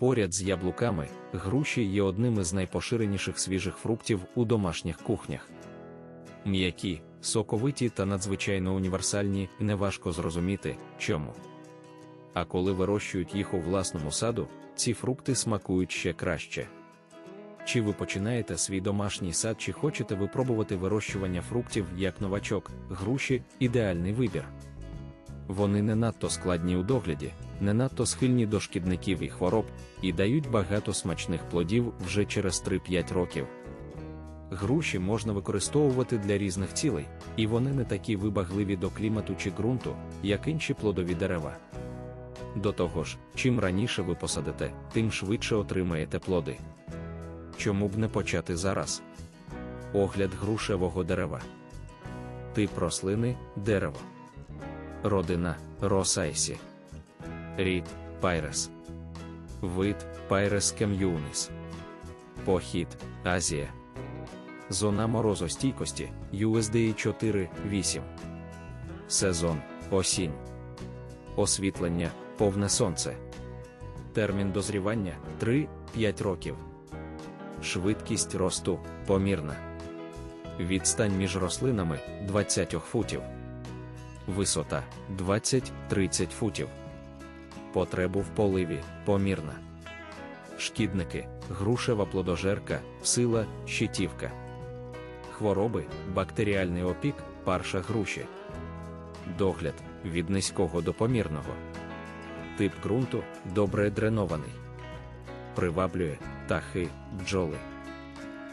Поряд з яблуками, груші є одним із найпоширеніших свіжих фруктів у домашніх кухнях. М'які, соковиті та надзвичайно універсальні, неважко зрозуміти, чому. А коли вирощують їх у власному саду, ці фрукти смакують ще краще. Чи ви починаєте свій домашній сад, чи хочете випробувати вирощування фруктів як новачок, груші ідеальний вибір. Вони не надто складні у догляді, не надто схильні до шкідників і хвороб, і дають багато смачних плодів вже через 3-5 років. Груші можна використовувати для різних цілей, і вони не такі вибагливі до клімату чи ґрунту, як інші плодові дерева. До того ж, чим раніше ви посадите, тим швидше отримаєте плоди. Чому б не почати зараз? Огляд грушевого дерева. Тип рослини дерево. Родина Росайсі. Рід Пайрес. Вид Пайрес кем'юнис. Похід Азія. Зона морозостійкості USDA 4-8. Сезон осінь. Освітлення повне сонце. Термін дозрівання 3-5 років. Швидкість росту помірна. Відстань між рослинами 20 футів. Висота 20-30 футів. Потребу в поливі помірна. Шкідники, грушева плодожерка, сила, щитівка. Хвороби, бактеріальний опік, парша груші. Догляд від низького до помірного. Тип ґрунту добре дренований. Приваблює птахи, бджоли.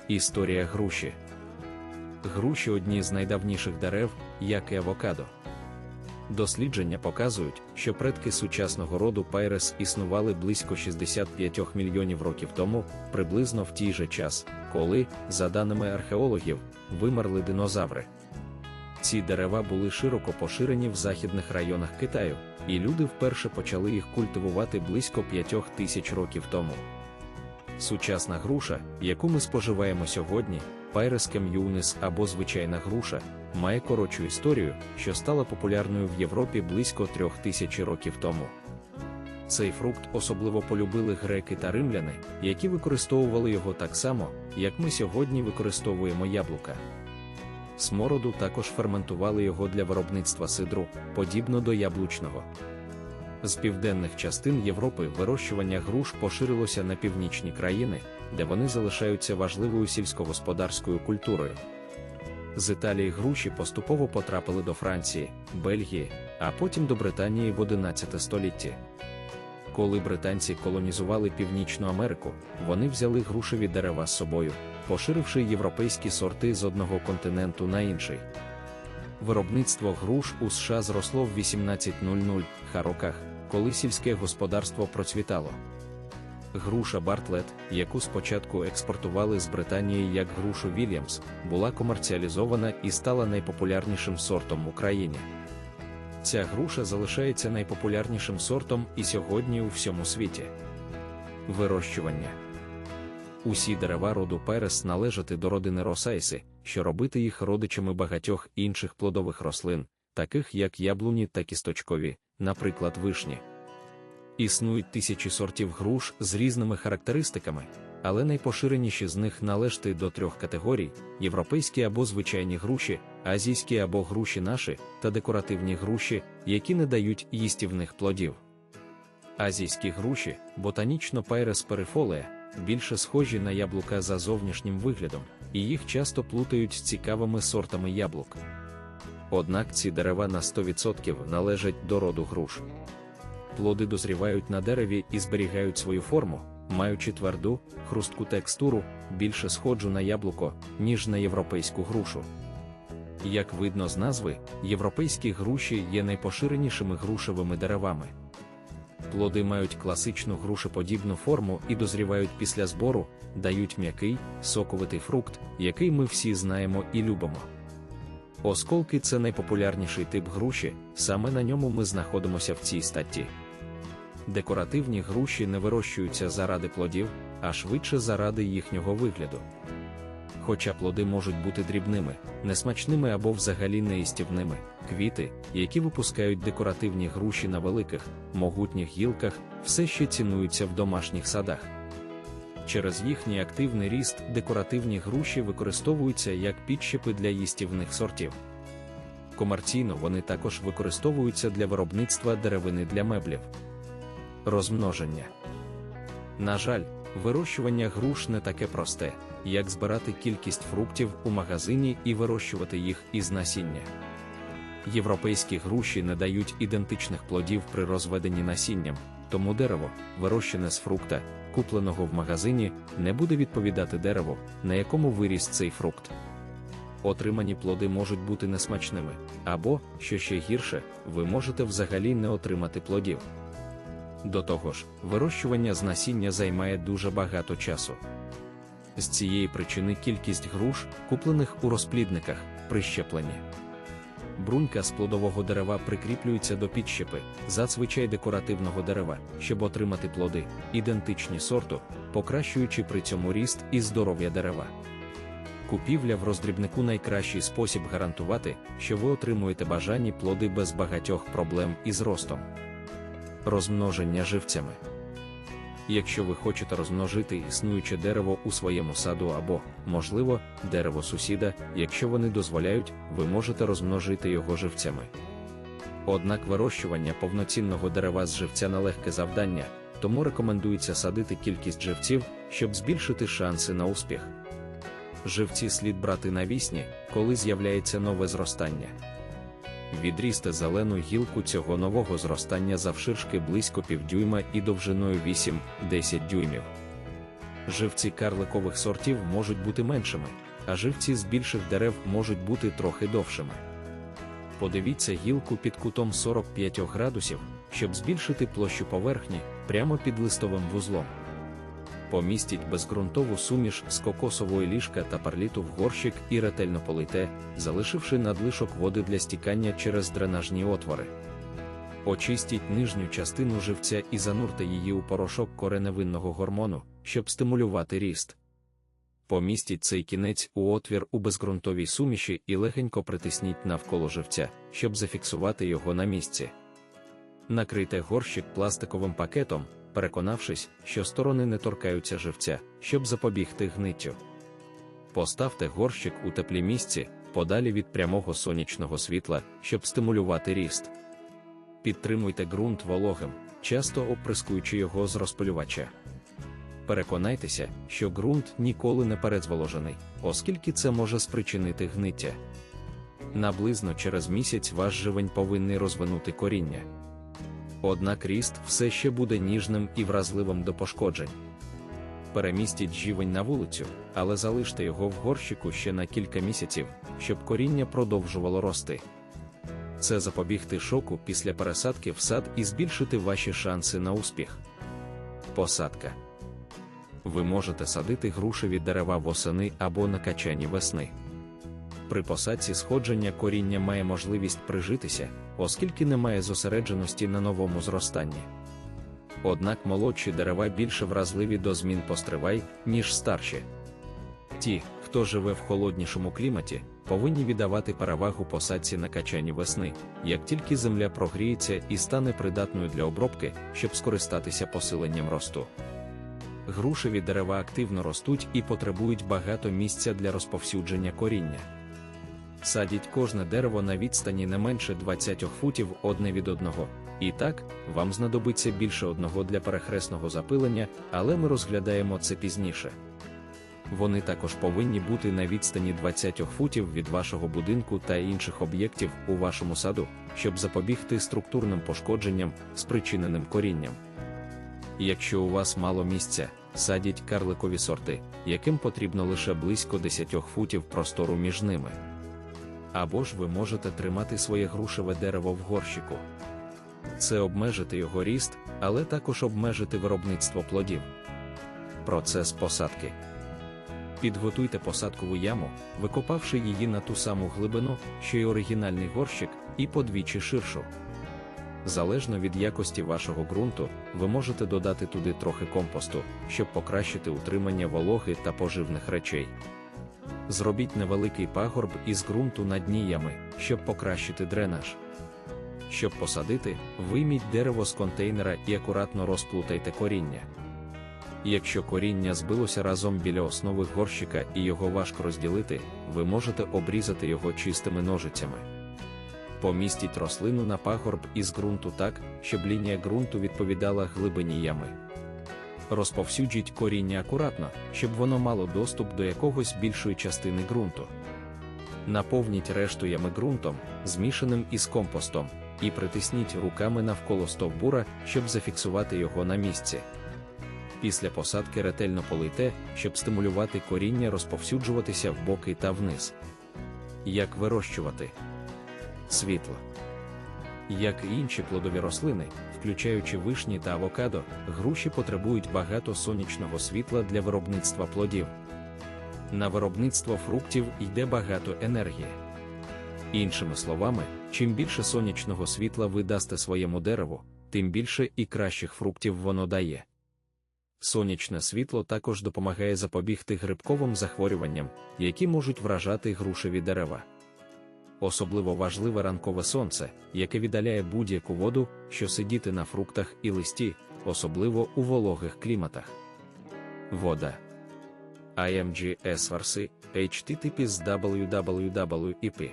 Історія груші. Груші одні з найдавніших дерев, як і авокадо. Дослідження показують, що предки сучасного роду пайрес існували близько 65 мільйонів років тому, приблизно в тій же час, коли, за даними археологів, вимерли динозаври. Ці дерева були широко поширені в західних районах Китаю, і люди вперше почали їх культивувати близько 5 тисяч років тому. Сучасна груша, яку ми споживаємо сьогодні, Пайрес кем'юнис або звичайна груша, має коротшу історію, що стала популярною в Європі близько трьох тисяч років тому. Цей фрукт особливо полюбили греки та римляни, які використовували його так само, як ми сьогодні використовуємо яблука. Смороду також ферментували його для виробництва сидру, подібно до яблучного. З південних частин Європи вирощування груш поширилося на північні країни, де вони залишаються важливою сільськогосподарською культурою. З Італії груші поступово потрапили до Франції, Бельгії, а потім до Британії в 11 столітті. Коли британці колонізували Північну Америку, вони взяли грушеві дерева з собою, поширивши європейські сорти з одного континенту на інший. Виробництво груш у США зросло в 1800 ха роках, коли сільське господарство процвітало. Груша Бартлет, яку спочатку експортували з Британії як грушу Вільямс, була комерціалізована і стала найпопулярнішим сортом в Україні. Ця груша залишається найпопулярнішим сортом і сьогодні у всьому світі. Вирощування Усі дерева роду Перес належати до родини Росайси, що робити їх родичами багатьох інших плодових рослин, таких як яблуні та кісточкові, наприклад, вишні. Існують тисячі сортів груш з різними характеристиками, але найпоширеніші з них належати до трьох категорій: європейські або звичайні груші, азійські або груші наші та декоративні груші, які не дають їстівних плодів. Азійські груші, ботанічно пайрес перифолея, більше схожі на яблука за зовнішнім виглядом, і їх часто плутають з цікавими сортами яблук. Однак ці дерева на 100% належать до роду груш. Плоди дозрівають на дереві і зберігають свою форму, маючи тверду, хрустку текстуру, більше сходжу на яблуко, ніж на європейську грушу. Як видно з назви, європейські груші є найпоширенішими грушевими деревами. Плоди мають класичну грушеподібну форму і дозрівають після збору, дають м'який, соковитий фрукт, який ми всі знаємо і любимо. Осколки це найпопулярніший тип груші, саме на ньому ми знаходимося в цій статті. Декоративні груші не вирощуються заради плодів, а швидше заради їхнього вигляду. Хоча плоди можуть бути дрібними, несмачними або взагалі неїстівними, квіти, які випускають декоративні груші на великих, могутніх гілках, все ще цінуються в домашніх садах. Через їхній активний ріст декоративні груші використовуються як підщепи для їстівних сортів. Комерційно вони також використовуються для виробництва деревини для меблів. Розмноження. На жаль, вирощування груш не таке просте, як збирати кількість фруктів у магазині і вирощувати їх із насіння. Європейські груші не дають ідентичних плодів при розведенні насінням, тому дерево, вирощене з фрукта, купленого в магазині, не буде відповідати дереву, на якому виріс цей фрукт. Отримані плоди можуть бути несмачними, або, що ще гірше, ви можете взагалі не отримати плодів. До того ж, вирощування з насіння займає дуже багато часу. З цієї причини кількість груш, куплених у розплідниках, прищеплені. Брунька з плодового дерева прикріплюється до підщепи, зазвичай декоративного дерева, щоб отримати плоди, ідентичні сорту, покращуючи при цьому ріст і здоров'я дерева. Купівля в роздрібнику найкращий спосіб гарантувати, що ви отримуєте бажані плоди без багатьох проблем із ростом. Розмноження живцями. Якщо ви хочете розмножити існуюче дерево у своєму саду або, можливо, дерево сусіда, якщо вони дозволяють, ви можете розмножити його живцями. Однак вирощування повноцінного дерева з живця нелегке завдання, тому рекомендується садити кількість живців, щоб збільшити шанси на успіх. Живці слід брати навісні, коли з'являється нове зростання. Відрізьте зелену гілку цього нового зростання завширшки близько півдюйма і довжиною 8-10 дюймів. Живці карликових сортів можуть бути меншими, а живці з більших дерев можуть бути трохи довшими. Подивіться гілку під кутом 45 градусів, щоб збільшити площу поверхні прямо під листовим вузлом. Помістіть безґрунтову суміш з кокосової ліжка та парліту в горщик і ретельно полийте, залишивши надлишок води для стікання через дренажні отвори. Очистіть нижню частину живця і занурте її у порошок кореневинного гормону, щоб стимулювати ріст. Помістіть цей кінець у отвір у безґрунтовій суміші і легенько притисніть навколо живця, щоб зафіксувати його на місці. Накрийте горщик пластиковим пакетом, переконавшись, що сторони не торкаються живця, щоб запобігти гниттю. Поставте горщик у теплі місці, подалі від прямого сонячного світла, щоб стимулювати ріст. Підтримуйте ґрунт вологим, часто оприскуючи його з розпилювача. Переконайтеся, що ґрунт ніколи не передзволожений, оскільки це може спричинити гниття. Наблизно через місяць ваш живень повинний розвинути коріння. Однак ріст все ще буде ніжним і вразливим до пошкоджень. Перемістіть живень на вулицю, але залиште його в горщику ще на кілька місяців, щоб коріння продовжувало рости. Це запобігти шоку після пересадки в сад і збільшити ваші шанси на успіх. Посадка. Ви можете садити грушеві дерева восени або на качані весни. При посадці сходження коріння має можливість прижитися, оскільки немає зосередженості на новому зростанні. Однак молодші дерева більше вразливі до змін постривай, ніж старші. Ті, хто живе в холоднішому кліматі, повинні віддавати перевагу посадці на качані весни, як тільки земля прогріється і стане придатною для обробки, щоб скористатися посиленням росту. Грушеві дерева активно ростуть і потребують багато місця для розповсюдження коріння. Садіть кожне дерево на відстані не менше 20 футів одне від одного. І так, вам знадобиться більше одного для перехресного запилення, але ми розглядаємо це пізніше. Вони також повинні бути на відстані 20 футів від вашого будинку та інших об'єктів у вашому саду, щоб запобігти структурним пошкодженням, спричиненим корінням. Якщо у вас мало місця, садіть карликові сорти, яким потрібно лише близько 10 футів простору між ними. Або ж ви можете тримати своє грушеве дерево в горщику. Це обмежити його ріст, але також обмежити виробництво плодів. Процес посадки. Підготуйте посадкову яму, викопавши її на ту саму глибину, що й оригінальний горщик, і подвічі ширшу. Залежно від якості вашого ґрунту, ви можете додати туди трохи компосту, щоб покращити утримання вологи та поживних речей. Зробіть невеликий пагорб із ґрунту на дні ями, щоб покращити дренаж. Щоб посадити, вийміть дерево з контейнера і акуратно розплутайте коріння. Якщо коріння збилося разом біля основи горщика і його важко розділити, ви можете обрізати його чистими ножицями. Помістіть рослину на пагорб із ґрунту так, щоб лінія ґрунту відповідала глибині ями. Розповсюджіть коріння акуратно, щоб воно мало доступ до якогось більшої частини ґрунту. Наповніть решту ями ґрунтом, змішаним із компостом, і притисніть руками навколо стовбура, щоб зафіксувати його на місці. Після посадки ретельно полийте, щоб стимулювати коріння розповсюджуватися в боки та вниз. Як вирощувати світло. Як і інші плодові рослини, включаючи вишні та авокадо, груші потребують багато сонячного світла для виробництва плодів. На виробництво фруктів йде багато енергії. Іншими словами, чим більше сонячного світла ви дасте своєму дереву, тим більше і кращих фруктів воно дає. Сонячне світло також допомагає запобігти грибковим захворюванням, які можуть вражати грушеві дерева. Особливо важливе ранкове сонце, яке віддаляє будь-яку воду, що сидіти на фруктах і листі, особливо у вологих кліматах. Вода. IMG S Farsi, HTTP з www.ip